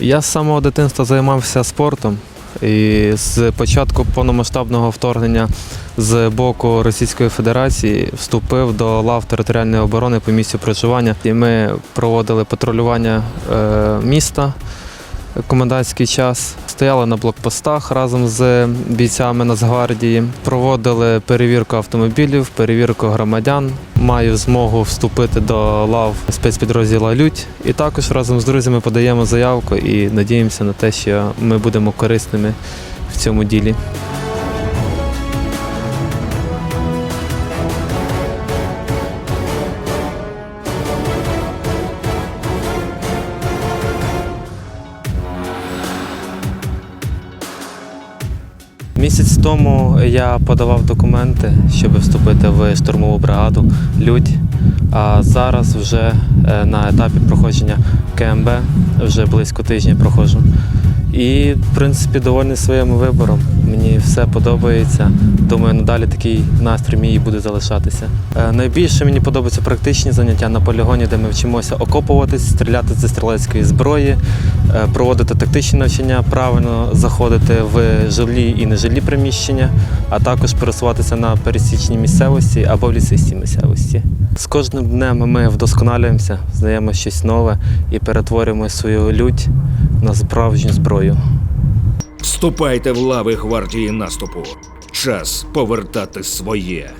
Я з самого дитинства займався спортом. І з початку повномасштабного вторгнення з боку Російської Федерації вступив до лав територіальної оборони по місцю проживання. І ми проводили патрулювання е, міста комендантський час. Стояли на блокпостах разом з бійцями Нацгвардії, проводили перевірку автомобілів, перевірку громадян. Маю змогу вступити до лав спецпідрозділа Лють. І також разом з друзями подаємо заявку і надіємося на те, що ми будемо корисними в цьому ділі. Місяць тому я подавав документи, щоб вступити в штурмову бригаду Людь. А зараз вже е, на етапі проходження КМБ, вже близько тижня проходжу. І, в принципі, довольний своїм вибором. Мені все подобається. Думаю, надалі такий настрій мій буде залишатися. Е, Найбільше мені подобаються практичні заняття на полігоні, де ми вчимося окопуватись, стріляти зі стрілецької зброї, е, проводити тактичні навчання, правильно заходити в жилі і нежилі приміщення, а також пересуватися на пересічній місцевості або в лісистій місцевості. З кожним днем ми вдосконалюємося, знаємо щось нове і перетворюємо свою лють на справжню зброю. Вступайте в лави гвардії наступу. Час повертати своє.